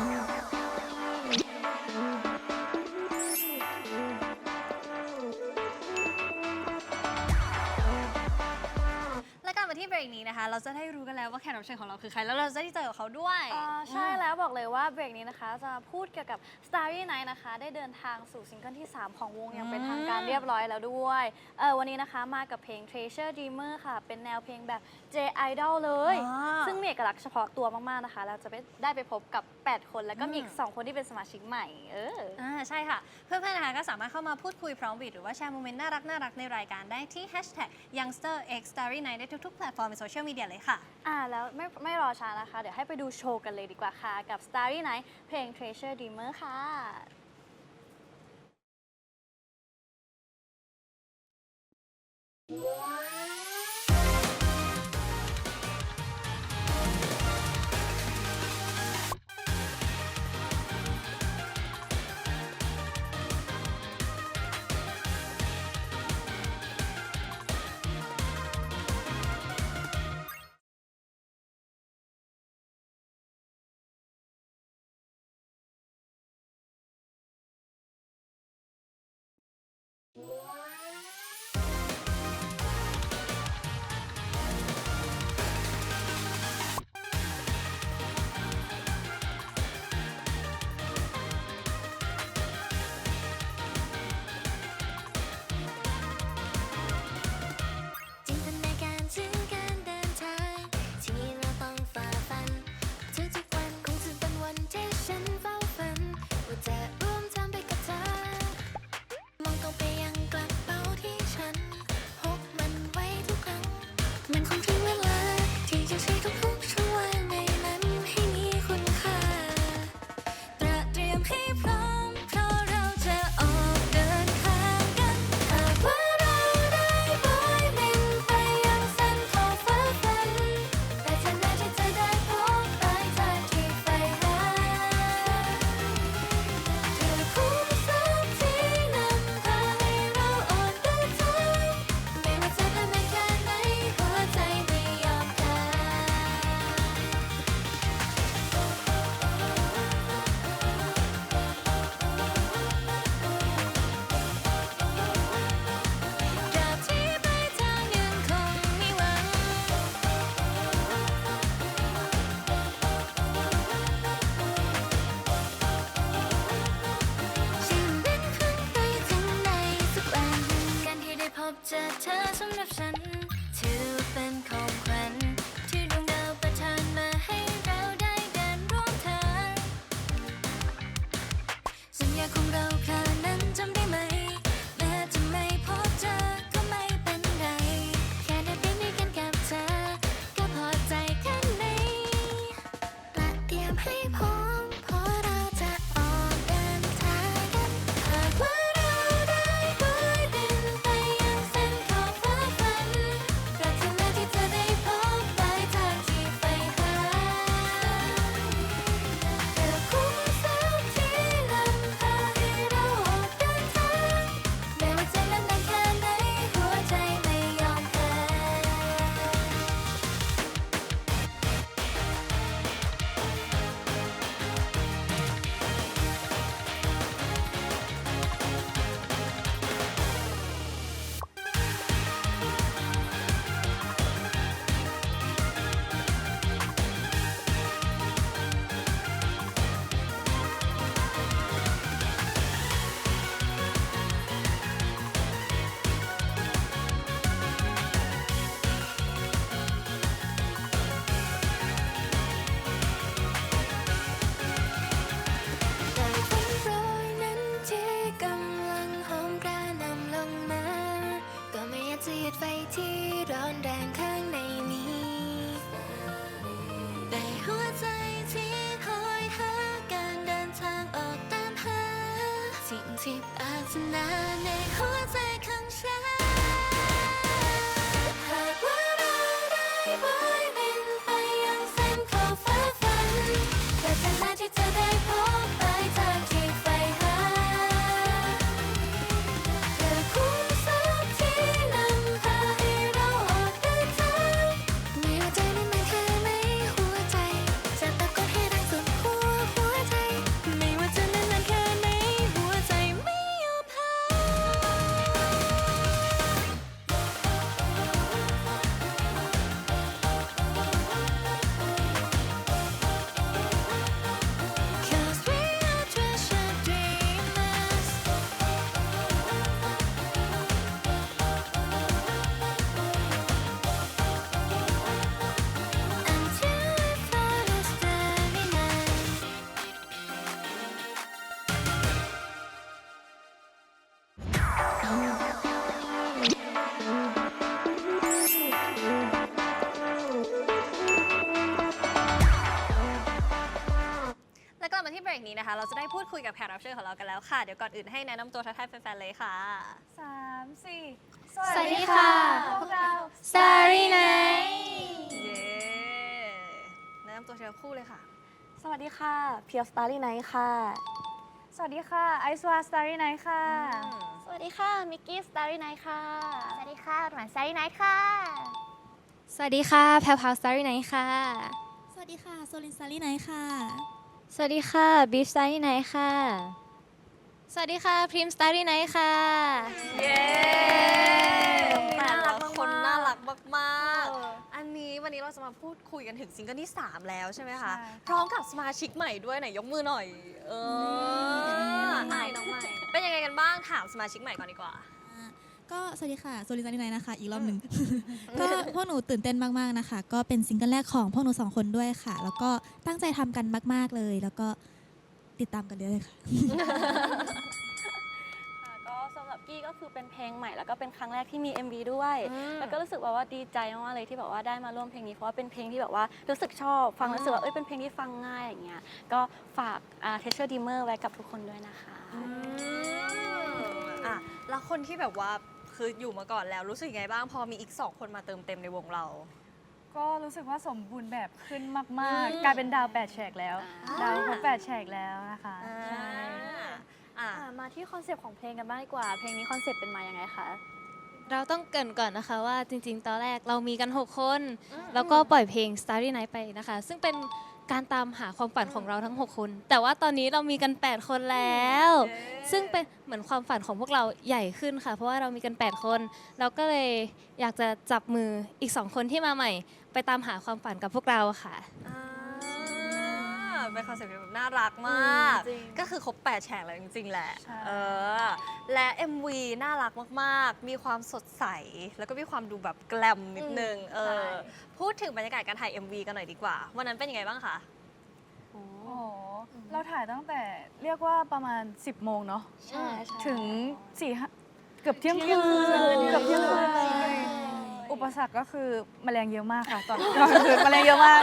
home. แล้วว่าแขกรับเชิญของเราคือใคร แล้วเราจะได้เจอกับเขาด้วย อ่าใช่แล้วบอกเลยว่าเบรกนี้นะคะ จะพูดเกี่ยวกับ Starry Night นะคะ ได้เดินทางสู่ซิงเกิลที่ 3 ของวงอย่างเป็นทางการเรียบร้อยแล้วด้วยเออวันนี้นะคะมากับเพลง Treasure Dreamer ค่ะ เป็นแนวเพลงแบบ J Idol เลยซึ่งมีเอกลักษณ์เฉพาะตัวมาก ๆ นะคะเราจะไปได้ไปพบกับ 8 คนแล้วก็มีอีก อื2คนที่เป็นสมาชิกใหม่ เออ อ่าใช่ค่ะ เพื่อนๆนะคะก็สามารถเข้ามาพูดคุยพร้อมวีดหรือว่าแชร์โมเมนต์น่ารักน่ารักในรายการได้ที่ hashtag youngster x starry night ได้ทุกๆแพลตฟอร์มในโซเชียลมีเดียเลยค่ะ อ่อ่าแล้วไม่ไม่รอช้านะคะ เดี๋ยวให้ไปดูโชว์กันเลยดีกว่าค่ะ กับ Starry Night เพลง Treasure Dreamer ค่ะ Wow. ยกับแขกรับเชิญของเรากันแล้วค่ะ เดี๋ยวก่อนอื่นให้แนะนำตัวทักทายแฟนๆเลยค่ะ สามสี่สวัสดีค่ะ พวกเรา Starry Night เย้แนะนำตัวทีละคู่เลยค่ะ สวัสดีค่ะ เพียวสตาร์ลี่ไนท์ค่ะ สวัสดีค่ะ ไอซ์วาสตาร์ลี่ไนท์ค่ะ สวัสดีค่ะ มิกกี้ Starry Night ค่ะ สวัสดีค่ะหวาน Starry Night ค่ะ สวัสดีค่ะ แพลวพาวสตาร์ไนท์ค่ะ สวัสดีค่ะ โซลินซารีไนท์ค่ะ สวัสดีค่ะบีฟสตาร์ไนท์ค่ะ สวัสดีค่ะพริมสตาร์ไนท์ค่ะ เย้น่ารักแต่ละมากๆคนน่ารักมากเออๆอันนี้วันนี้เราจะมาพูดคุยกันถึงซิงเกิลที่ 3 แล้วใช่ไหมคะใช่พร้อมกับสมาชิกใหม่ด้วยไหนยกมือหน่อย เออใหม่น้องใหม่ เป็นยังไงกันบ้างถามสมาชิกใหม่ก่อนดีกว่า ก็สวัสดีค่ะโซลินซารีไนท์นะคะ อีกรอบหนึ่ง ก็พวกหนูตื่นเต้นมากๆนะคะ ก็เป็นซิงเกิลแรกของพวกหนูสองคนด้วยค่ะ แล้วก็ตั้งใจทำกันมาก ๆเลย แล้วก็ติดตามกันเลยค่ะ ค่ะก็สำหรับกี้ก็คือเป็นเพลงใหม่แล้วก็เป็นครั้งแรกที่มี MV ด้วย อืมแล้วก็รู้สึกว่าว่าดีใจมากๆเลยที่แบบว่าได้มาร่วมเพลงนี้เพราะว่าเป็นเพลงที่แบบว่ารู้สึกชอบฟังแล้วรู้สึกว่าเอ้ยเป็นเพลงที่ฟังง่ายอย่างเงี้ยก็ฝากเทเชอร์ดีเมอร์ไว้กับทุกคนด้วยนะคะ อืมอะแล้วคนที่แบบว่า คืออยู่มาก่อนแล้วรู้สึกยังไงบ้างพอมีอีกสองคนมาเติมเต็มในวงเรา ก็รู้สึกว่าสมบูรณ์แบบขึ้นมาก อืม ๆ กลายเป็นดาวแปดแฉกแล้วอ่าดาวครบแปดแฉกแล้วนะคะอ่าใช่อะอะมาที่คอนเซปต์ของเพลงกันบ้างดีกว่า เพลงนี้คอนเซปต์เป็นมายังไงคะ เราต้องเกรินก่อนนะคะว่าจริงๆ ตอนแรกเรามีกัน 6 คนอืมแล้วก็ปล่อยเพลง Starry Night ไปนะคะ ซึ่งเป็น การตามหาความฝันของเราทั้ง 6 คน แต่ว่าตอนนี้เรามีกัน 8 คนแล้วเย้ซึ่งเป็นเหมือนความฝันของพวกเราใหญ่ขึ้นค่ะ เพราะว่าเรามีกัน 8 คน เราก็เลยอยากจะจับมืออีก 2 คนที่มาใหม่ ไปตามหาความฝันกับพวกเราค่ะ อ่า เป็นคอนเซ็ปต์ที่แบบน่ารักมากอืมจริงก็คือครบแปดแฉกแล้วจริง ๆ แหละ ใช่ เออ และ MV น่ารักมาก ๆ มีความสดใส แล้วก็มีความดูแบบแกลมนิดนึง เออ พูดถึงบรรยากาศการถ่าย MV กันหน่อยดีกว่า วันนั้นเป็นยังไงบ้างคะ โอ้โหเราถ่ายตั้งแต่เรียกว่าประมาณ 10 โมงเนาะ ใช่ใช่ถึงสี่ห้าเกือบเที่ยงคืนเกือบเที่ยงคืนเลย อุปสรรคก็คือแมลงเยอะมากค่ะ ตอนตอนกลางคืนแมลงเยอะมาก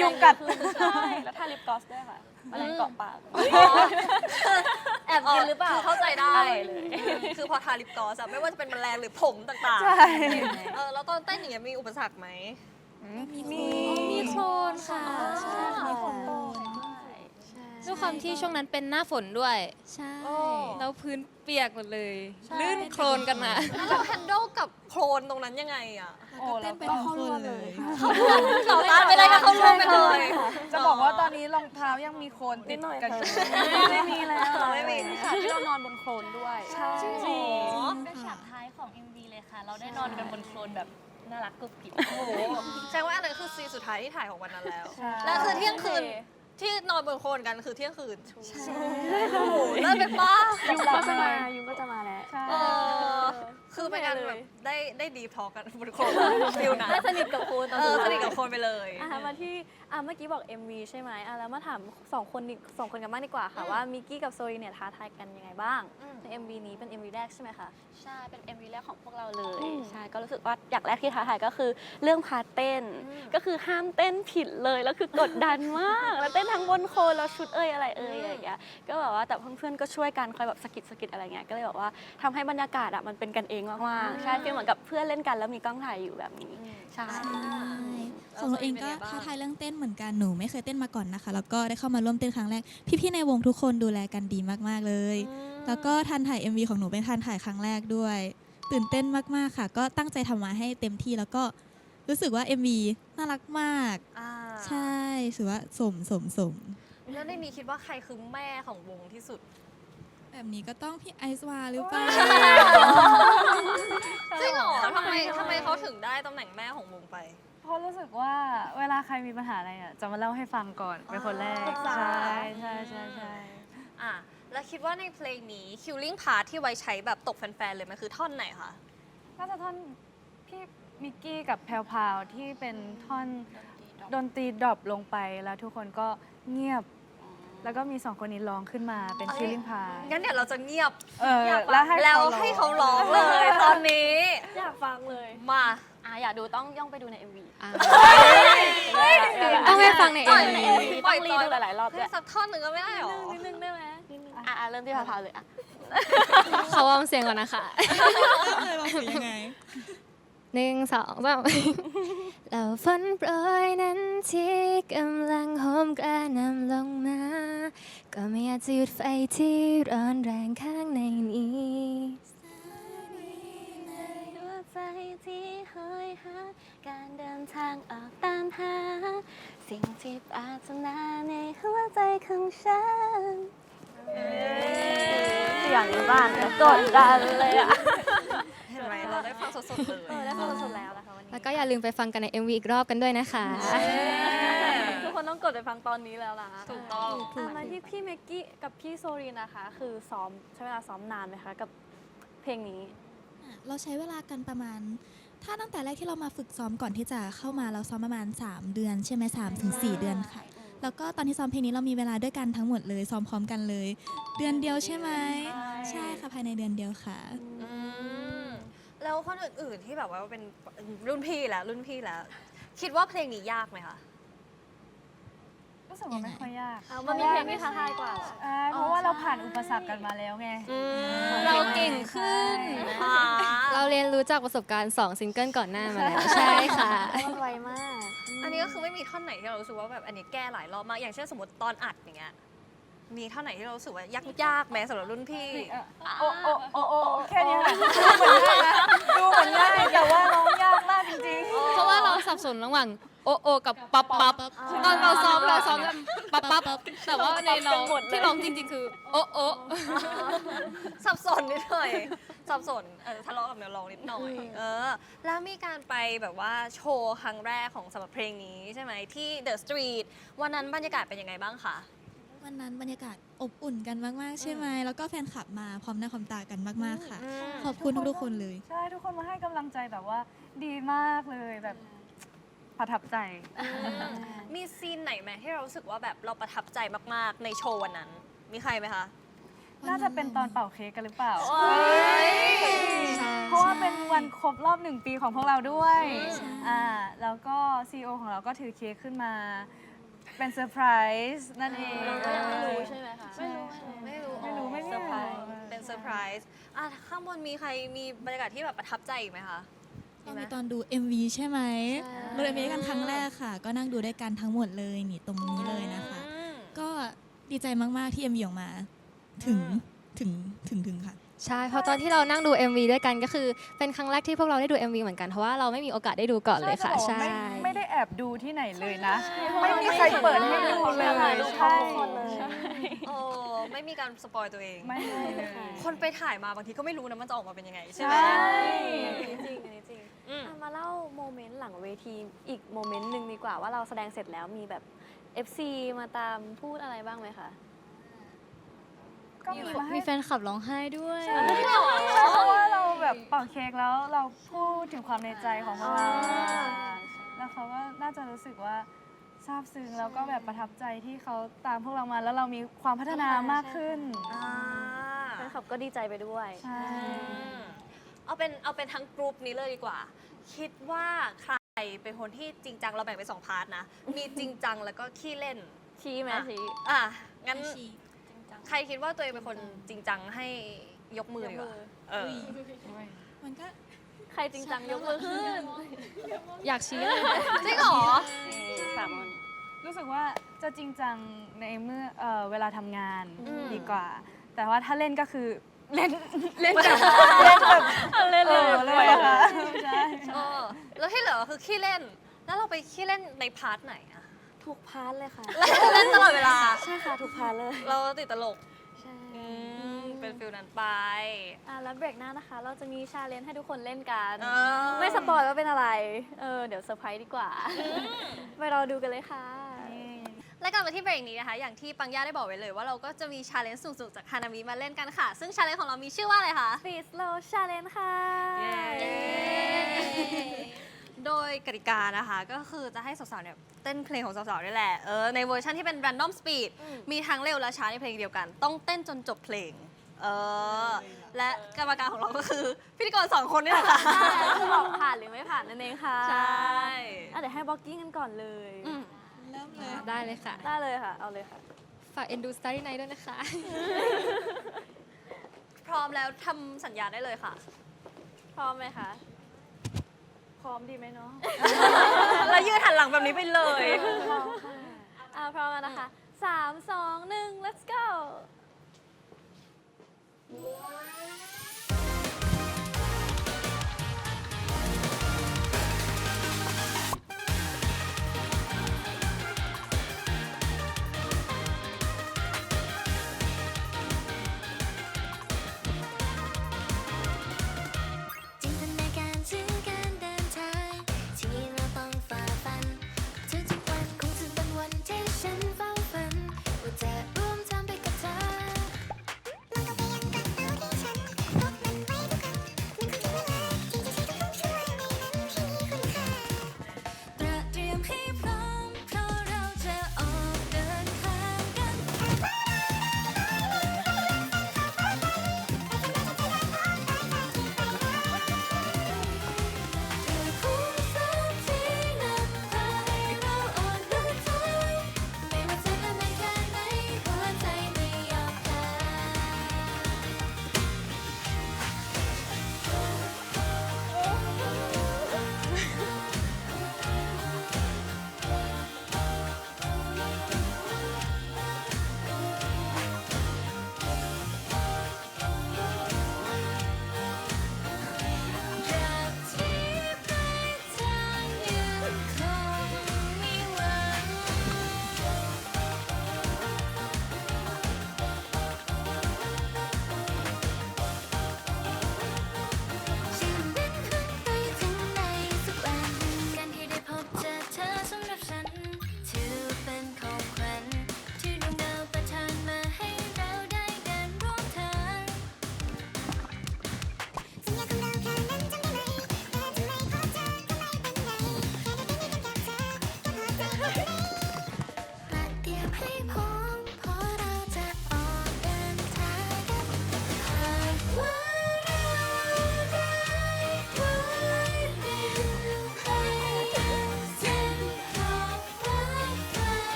ยุงกัด ใช่แล้วทาลิปกลอสด้วยค่ะแมลงเกาะปากแอบกินหรือเปล่าเข้าใจได้อร่อยเลยคือพอทาลิปกลอสอะไม่ว่าจะเป็นแมลงหรือผมต่างใช่ๆเออแล้วตอนเต้นอย่างเงี้ยมีอุปสรรคไหม มีมีมีโคลนค่ะ ใช่ค่ะ ด้วยความที่ช่วงนั้นเป็นหน้าฝนด้วย ใช่ แล้วพื้นเปียกหมดเลยลื่นโคลนกันมาแล้วเราแฮนด์ลกับโคลนตรงนั้นยังไงอะโอ้เต้แล้วนไปก็ทั้งคนเลยต่อต้านไม่ได้ก็เข้าร่วมไปเลยจะบอกว่าตอนนี้รองเท้ายังมีโคลนติดกันอยู่ไม่มีแล้ว ไม่มีค่ะที่เรานอนบนโคลนด้วยใช่จริงเหรอเป็นฉากท้ายของ MV เลยค่ะ เราได้นอนกันบนโคลนแบบน่ารักกุบกิบโอ้โหแสดงว่าอันนั้นคือซีนสุดท้ายที่ถ่ายของวันนั้นแล้วใช่แล้วคือเที่ยงคืน ที่นอนบนโคลนกันคือเที่ยงคืนใช่โอ้โหเลิศเป็นป้ายุงก็จะมายุงก็จะมาแล้วใช่เออ คือเป็นการแบบได้ได้ดีทอกันบนโคลนฟิลนั้นได้สนิทกับโคลนตอนเออสุดสท้ายนิทกับโคลนไปเลยอะมาที่อะเมื่อกี้บอก MV ใช่ไหมอะแล้วมาถามสองคนอีกสองคนกันบ้างดีกว่าค่ะว่ามิกกี้กับโซรีเนี่ยท้าทายกันยังไงบ้างใน MV นี้เป็น MV แรกใช่ไหมคะใช่เป็น MV แรกของพวกเราเลยใช่ก็รู้สึกว่าอยากแรกที่ท้าทายก็คือเรื่องพาร์ทเต้น ก็คือห้ามเต้นผิดเลยแล้วคือกดดันมากแล้วเต้นทั้งบนโคลนแล้วชุดเอ้ยอะไรเอ้ยอะไรอย่างเงี้ยก็แบบว่าแต่เพื่อนๆก็ช่วยกันคอยแบบสะกิดสะกิดอะไรเงี้ยก็เลยแบบว่าทำให้บรรยากาศอะมันเป็นกันเองมากๆใช่ฟีลเหมือนกับเพื่อนเล่นกันแล้วมีกล้องถ่ายอยู่แบบนี้ใช่ใช่ ของหนูเองก็ท้าทายเรื่องเต้นเหมือนกันหนูไม่เคยเต้นมาก่อนนะคะ แล้วก็ได้เข้ามาร่วมเต้นครั้งแรก พี่ๆในวงทุกคนดูแลกันดีมากๆเลย แล้วก็ทันถ่าย MV ของหนูเป็นทันถ่ายครั้งแรกด้วย ตื่นเต้นมากๆค่ะ ก็ตั้งใจทำมาให้เต็มที่แล้วก็รู้สึกว่า MV น่ารักมากอ่าใช่ถือว่าสมสมสมแล้วในนี้คิดว่าใครคือแม่ของวงที่สุด แบบนี้ก็ต้องพี่ไอซ์วาหรือเปล่า จริงเหรอทำไมทำไมเขาถึงได้ตำแหน่งแม่ของวงไป เพราะรู้สึกว่าเวลาใครมีปัญหาอะไรอะจะมาเล่าให้ฟังก่อนเป็นคนแรกปรึกษา ใช่ใช่ใช่ใช่อะ แล้วคิดว่าในเพลงนี้ Killing Part ที่ไว้ใช้แบบตกแฟนๆเลยมันคือท่อนไหนคะ น่าจะท่อนพี่มิกกี้กับแพลวพราวที่เป็นท่อนดนตรีดรอปลงไปแล้วทุกคนก็เงียบ แล้วก็มีสองคนนี้ร้องขึ้นมาเป็นเอ้ยคิลลิ่งพางั้นเดี๋ยวเราจะเงียบเออแล้วให้แล้วเขาร้องให้เขาร้องเลยตอนนี้ อยากฟังเลย มา อะอะอยากดูต้องย่องไปดูใน MV อ่าต้องไปฟังในปล่อย MV ปล่อยต้องรีดูหลายๆรอบด้ให้วยสักท่อนหนึ่งก็ไม่ได้หรอ นิดนึงได้ไหมนิดนึงอะอะเริ่มที่พาวๆเลยอะเขาวอร์มเสียงก่อนนะคะเลยว่าคือยังไง หนึ่งสองสามแล้วฝนโปรยนั้นที่กำลังโหมกระหนำลงมา ก็ไม่อาจจะหยุดไฟที่ร้อนแรงข้างในนี้หัวใจที่หอยหาการเดินทางออกตามหา สิ่งที่ปรารถนาในหัวใจของฉันเสียงบ้านกดดันเลยอะเห็น ไหมเราได้ฟังสดๆเลยเออได้ฟังสดๆแล้วนะคะวันนี้แล้วก็อย่าลืมไปฟังกันใน MV อีกรอบกันด้วยนะคะ ทุกคนต้องกดไปฟังตอนนี้แล้วนะถูกต้องอะมาที่พี่เมกกี้กับพี่โซรีนะคะ คือซ้อมใช้เวลาซ้อมนานไหมคะกับเพลงนี้ เราใช้เวลากันประมาณ ถ้าตั้งแต่แรกที่เรามาฝึกซ้อมก่อนที่จะเข้ามาเราซ้อมประมาณ 3 เดือน ใช่ไหมสามถึงสี่เดือนค่ะ แล้วก็ตอนที่ซ้อมเพลงนี้เรามีเวลาด้วยกันทั้งหมดเลยซ้อมพร้อมกันเลย เดือนเดียวใช่ไหมใช่ค่ะภายในเดือนเดียวค่ะ อืม แล้วคนอื่นๆที่แบบว่าเป็นรุ่นพี่แล้วรุ่นพี่แล้ว คิดว่าเพลงนี้ยากไหมคะรู้สึกว่าไม่ค่อยยากเอามันมีเพลงที่ท้าทายกว่าเหรออ่าเพราะว่าเราผ่านอุปสรรคกันมาแล้วไง เราเก่งขึ้น เราเรียนรู้จากประสบการณ์ 2 ซิงเกิลก่อนหน้ามาแล้ว ใช่ค่ะมันไวมาก อันนี้ก็คือไม่มีท่อนไหนที่เรารู้สึกว่าแบบอันนี้แก้หลายรอบมาก อย่างเช่นสมมติตอนอัดอย่างเงี้ย มีท่อนไหนที่เรารู้สึกว่ายากยากๆไหมสำหรับรุ่นพี่ โอ้โอ้โอ้โอ้แค่นี้ค่ะดูเหมือนง่ายนะดูเหมือนง่ายแต่ว่าร้องยากมากจริงๆเพราะว่าเราสับสนระหว่างโอโอกับปั๊บปั๊บตอนเราซ้อมเราซ้อมกันปั๊บปั๊บแต่ว่าในร้องที่ร้องจริง ๆ คือโอโอสับสนนิดหน่อย สับสนเออทะเลาะกับเนื้อร้องนิดหน่อย เออ แล้วมีการไปแบบว่าโชว์ครั้งแรกของสำหรับเพลงนี้ใช่ไหมที่ The Street วันนั้นบรรยากาศเป็นยังไงบ้างคะ วันนั้นบรรยากาศอบอุ่นกันมากๆ ใช่ไหมแล้วก็แฟนคลับมาพร้อมหน้าพร้อมตากันมากๆค่ะ อืม ขอบคุณทุกๆคนเลย ใช่ทุกคนมาให้กำลังใจแบบว่าดีมากเลยแบบประทับใจ มีซีนไหนไหมที่เรารู้สึกว่าแบบเราประทับใจมากๆ ในโชว์วันนั้น มีใครไหมคะน่าจะเป็นตอนเป่าเค้กกันหรือเปล่าเพราะว่าเป็นวันครบรอบหนึ่งปีของพวกเราด้วย ใช่ อ่า แล้วก็ซีอของเราก็ถือเค้กขึ้นมา เป็นเซอร์ไพรส์นั่นเองเราก็ยังไม่รู้ใช่ไหมคะไม่รู้ไม่รู้ไม่รู้ไม่รู้เซอร์ไพรส์เป็นเซอร์ไพรส์อะข้างบนมีใครมีบรรยากาศที่แบบประทับใจอีกไหมคะก็มีตอนดู MV ใช่ไหมดู MV ด้วยกันครั้งแรกค่ะ ก็นั่งดูด้วยกันทั้งหมดเลยนี่ตรงนี้เลยนะคะอืมก็ดีใจมาก ๆ ที่ MV ออกมา ถึงอืมถึงถึงถึงค่ะ ใช่เพราะตอนที่เรานั่งดู MV ด้วยกันก็คือ เป็นครั้งแรกที่พวกเราได้ดู MV เหมือนกันเพราะว่าเราไม่มีโอกาสได้ดูก่อนเลยค่ะจะบอกว่าใช่ ไม่ไม่ได้แอบดูที่ไหนเลยนะ ไม่มีใครเปิดให้ดูเลยใช่โอ้ไม่มีการสปอยตัวเอง ไม่เลยคนไปถ่ายมาบางทีก็ไม่รู้นะมันจะออกมาเป็นยังไงใช่ใช่ไหมอันนี้จริงอันนี้จริงอืมอะมาเล่าโมเมนต์หลังเวทีอีกโมเมนต์หนึ่งดีกว่าว่าเราแสดงเสร็จแล้วมีแบบ FC มาตามพูดอะไรบ้างไหมคะ ก็มีมาให้มีแฟนขับร้องไห้ด้วยเพราะว่าเราแบบเป่าเค้กแล้วเราพูดถึงความในใจของพวกเราอ่าแล้วเขาก็น่าจะรู้สึกว่าซาบซึ้งแล้วก็แบบประทับใจที่เขาตามพวกเรามาแล้วเรามีความพัฒนามากขึ้นอ่าแฟนคลับก็ดีใจไปด้วยใช่อืมเอาเป็นเอาเป็นทั้งกรุ๊ปนี้เลยดีกว่า คิดว่าใครเป็นคนที่จริงจังเราแบ่งเป็นสองพาร์ทนะ มีจริงจังแล้วก็ขี้เล่น ชี้ไหมอะชี้อะงั้น ใครคิดว่าตัวเองเป็นคนจริงจังให้ยกมือดีกว่าเออมันก็ใครจริงจังยกมือขึ้นอยากชี้เลยจริงเหรอสามคนรู้สึกว่าจะจริงจังในเมื่อเอ่อเวลาทำงานอืมดีกว่า แต่ว่าถ้าเล่นก็คือเล่นเล่นแบบเล่นแบบเล่นเอเลยอเล่นแบบใช่เออแล้วที่เหลือคือขี้เล่น แล้วเราไปขี้เล่นในพาร์ทไหนอะ ทุกพาร์ทเลยค่ะ เล่นตลอดเวลา ใช่ค่ะทุกพาร์ทเลย เราติดตลกใช่ อืมเป็นฟิลนั้นไป อะแล้วเบรกหน้านะคะ เราจะมีชาเลนจ์ให้ทุกคนเล่นกัน เออ ไม่สปอยว่าเป็นอะไร เออ เดี๋ยวเซอร์ไพรส์ดีกว่า ไปรอดูกันเลยค่ะ และกลับมาที่เบรกนี้นะคะ อย่างที่ปังย่าได้บอกไว้เลยว่าเราก็จะมีชาเลนจ์สุดๆจากฮานามิมาเล่นกันค่ะ ซึ่งชาเลนจ์ของเรามีชื่อว่าอะไรคะฟีสโลชาเลนค่ะ โดยกติกานะคะ ก็คือจะให้สาวๆเนี่ยเต้นเพลงของสาวๆนี่แหละเออในเวอร์ชันที่เป็น random speed มีทั้งเร็วและช้าในเพลงเดียวกัน ต้องเต้นจนจบเพลงเออและกรรมการของเราก็คือพิธีกรสองคนนี่แหละค่ะบอกผ่านหรือไม่ผ่านนั่นเองค่ะใช่เดี๋ยวให้บล็อกกิ้งกันก่อนเลยเริ่มเลยได้เลยค่ะ ได้เลยค่ะ เอาเลยค่ะ ฝากเอ็นดูสตาร์ที่ไนด้วยนะคะ พร้อมแล้วทำสัญญาได้เลยค่ะ พร้อมไหมคะ พร้อมดีไหมเนาะ แล้วยืดหันหลังแบบนี้ไปเลย อ่าพร้อมแล้วนะคะสามสองหนึ่ง let's go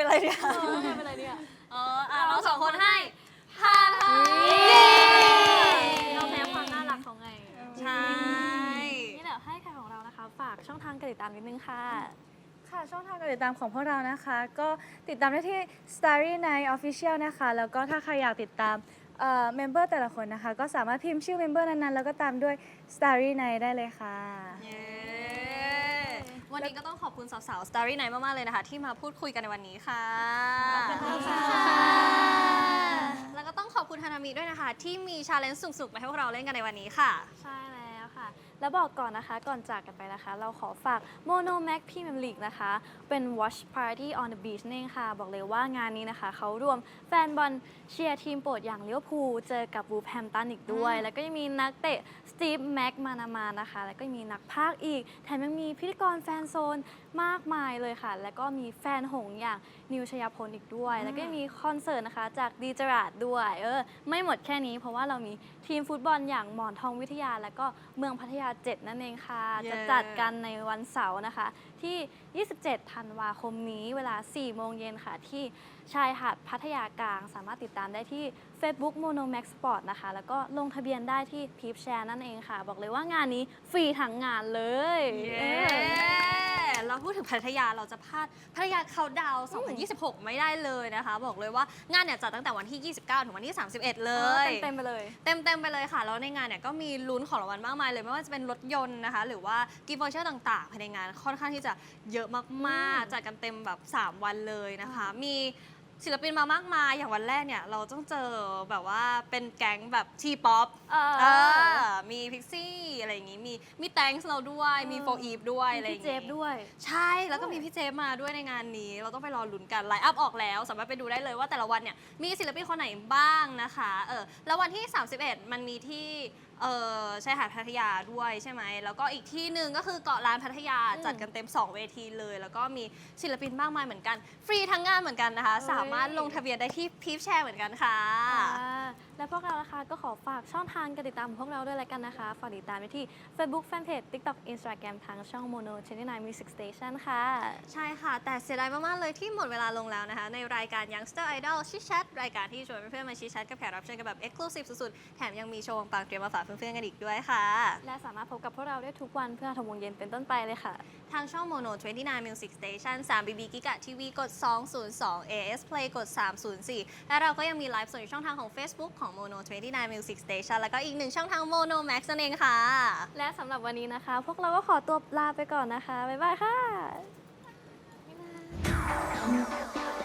เป็นไรเนี่ยม่เป็นไรเนี่ยเอออเราสองคนให้ผ่านค่ะเย้ เราแพ้ความน่ารักของไง ใช่ นี่แหละให้ค่ะของเรานะคะ ฝากช่องทางการติดตามนิดนึงค่ะ ค่ะช่องทางการติดตามของพวกเรานะคะ ก็ติดตามได้ที่ Starry Night Official นะคะ แล้วก็ถ้าใครอยากติดตามเอ่อเมมเบอร์แต่ละคนนะคะ ก็สามารถพิมพ์ชื่อเมมเบอร์นั้นๆ แล้วก็ตามด้วย Starry Night ได้เลยค่ะ เย้ วันนี้ก็ต้องขอบคุณสาวๆ Starry Night มาก ๆ เลยนะคะ ที่มาพูดคุยกันในวันนี้ค่ะขอบคุณค่ะ แล้วก็ต้องขอบคุณฮานามิด้วยนะคะ ที่มีชาเลนจ์สุกๆมาให้พวกเราเล่นกันในวันนี้ค่ะ ใช่แล้วค่ะ แล้วบอกก่อนนะคะก่อนจากกันไปนะคะ เราขอฝาก Mono Mac Premium League นะคะ เป็น Watch Party on the Beach นั่นเองค่ะ บอกเลยว่างานนี้นะคะ เขารวมแฟนบอลเชียร์ทีมโปรดอย่างเลี้ยวภูลเจอกับวูแฮมตันอีกด้วย แล้วก็ยังมีนักเตะสตีฟแม็กมานามานะคะ แล้วก็ยังมีนักพากย์อีก แถมยังมีพิธีกรแฟนโซนมากมายเลยค่ะ แล้วก็มีแฟนหงส์อย่างนิวชยพลอีกด้วย แล้วก็ยังมีคอนเสิร์ตนะคะจากดีจราดด้วยเออไม่หมดแค่นี้เพราะว่าเรามีทีมฟุตบอลอย่างหมอนทองวิทยา แล้วก็เมืองพัทยา7 นั่นเองค่ะ จะจัดกันในวันเสาร์นะคะ ที่ 27 ธันวาคมนี้เวลา 4 โมงเย็นค่ะ ที่ชายหาดพัทยากลาง สามารถติดตามได้ที่ Facebook Mono Max Sport นะคะ แล้วก็ลงทะเบียนได้ที่พีพแชร์นั่นเองค่ะ บอกเลยว่างานนี้ฟรีทั้งงานเลย เย้เออเราพูดถึงพัทยาเราจะพลาดพัทยาเขาดาวน์2026 ไม่ได้เลยนะคะ บอกเลยว่างานเนี่ยจัดตั้งแต่วันที่ 29 ถึงวันที่ 31 เลยเต็มๆไปเลย เต็มเต็มๆไปเลยค่ะ แล้วในงานเนี่ยก็มีลุ้นของรางวัลมากมายเลย ไม่ว่าจะเป็นรถยนต์นะคะ หรือว่ากิฟต์วอเชอร์ต่างๆ ภายในงานค่อนข้างที่จะเยอะมากๆจัดกันเต็มแบบ 3 วันเลยนะคะ มีศิลปินมามากมายอย่างวันแรกเนี่ยเราต้องเจอแบบว่าเป็นแก๊งแบบทีป๊อปเออเออมีพิกซี่อะไรอย่างงี้มีมีแตงส์เราด้วยมีโฟอีฟด้วยอะไรอพี่ย่างเจงี้ฟด้วย ใช่แล้วก็มีพี่เจฟมาด้วยในงานนี้ เราต้องไปรอลุ้นกันไลน์อัพออกแล้ว สามารถไปดูได้เลยว่าแต่ละวันเนี่ยมีศิลปินคนไหนบ้างนะคะเออแล้ววันที่ 31 มันมีที่ เออชายหาดพัทยาด้วยใช่ไหม แล้วก็อีกที่หนึ่งก็คือเกาะล้านพัทยาอืมจัดกันเต็ม 2 เวทีเลย แล้วก็มีศิลปินมากมายเหมือนกัน ฟรีทั้งงานเหมือนกันนะคะเฮ้ยสามารถลงทะเบียนได้ที่พีฟแชร์เหมือนกันค่ะค่ะและพวกเรานะคะก็ขอฝากช่องทางการติดตามของพวกเราด้วยแล้วกันนะคะ ฝากติดตามไปที่ Facebook Fanpage TikTok Instagram ทางช่อง Mono 29 Music Station ค่ะ ใช่ค่ะ แต่เสียดายมาก ๆ เลยที่หมดเวลาลงแล้วนะคะ ในรายการ Youngster Idol ชิช h ั t รายการที่ชวนเพื่อนๆมาชิช h ั t กับแขกรับเชิญกันแบบ Exclusive สุดๆ แถมยังมีโชว์ปังๆเตรียมมาฝากเพื่อนๆกันอีกด้วยค่ะ และสามารถพบกับพวกเราได้ทุกวันเพื่อทำวงเย็นเป็นต้นไปเลยค่ะ ทางช่อง Mono 29 Music Station 3 BB Giga TV กด 202 AS Play กด 304 และเราก็ยังมีไลฟ์สดอยู่ช่องทางของ Facebook ของ Mono 29 Music Station แล้วก็อีกหนึ่งช่องทาง Mono Max นั่นเองค่ะ และสำหรับวันนี้นะคะ พวกเราก็ขอตัวลาไปก่อนนะคะ บ๊ายบายค่ะ「